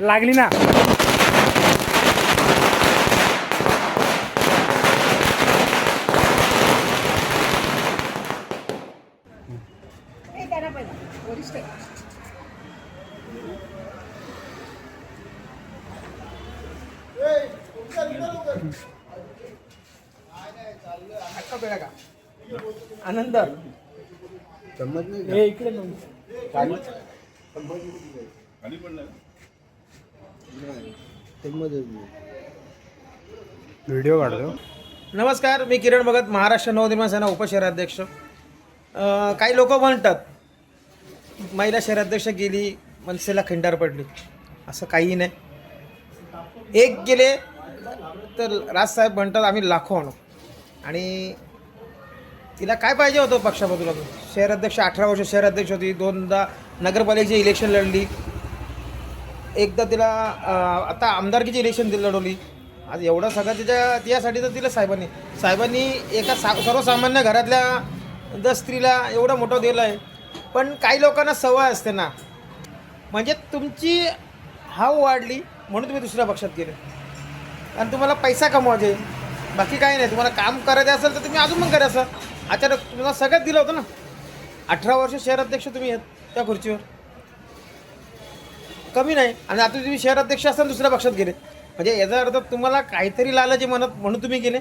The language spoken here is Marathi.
लागली ना. आनंद. हे इकडे नव्हतं. व्हिडिओ काढतो. नमस्कार मी किरण भगत महाराष्ट्र नवनिर्माण सेना उपशहराध्यक्ष. काही लोक म्हणतात महिला शहराध्यक्ष गेली मनसेला खिंडार पडली. असं काही नाही. एक गेले तर राजसाहेब म्हणतात आम्ही लाखो आणू. आणि तिला काय पाहिजे होतं पक्षामधून? शहराध्यक्ष अठरा वर्ष शहराध्यक्ष होती दोनदा नगरपालिकेची इलेक्शन लढली. एकदा तिला आता आमदारकीची इलेक्शन दिली लढवली. आज एवढं सगळं तिच्या त्यासाठी तर तिला साहेबांनी साहेबांनी एका सा सर्वसामान्य घरातल्या जर स्त्रीला एवढं मोठं दिलं आहे. पण काही लोकांना सवय असते ना. म्हणजे तुमची हाव वाढली म्हणून तुम्ही दुसऱ्या पक्षात गेले. आणि तुम्हाला पैसा कमवायचे. बाकी काही नाही. तुम्हाला काम करायचं असेल तर तुम्ही अजून पण करायचं अचानक तुम्हाला सगळ्यात दिलं होतं ना. अठरा वर्ष शहराध्यक्ष तुम्ही आहेत त्या खुर्चीवर. कमी नाही. आणि आता तुम्ही शहराध्यक्ष असताना दुसऱ्या पक्षात गेले. म्हणजे याचा अर्थ तुम्हाला काहीतरी लालच म्हणत म्हणून तुम्ही गेले.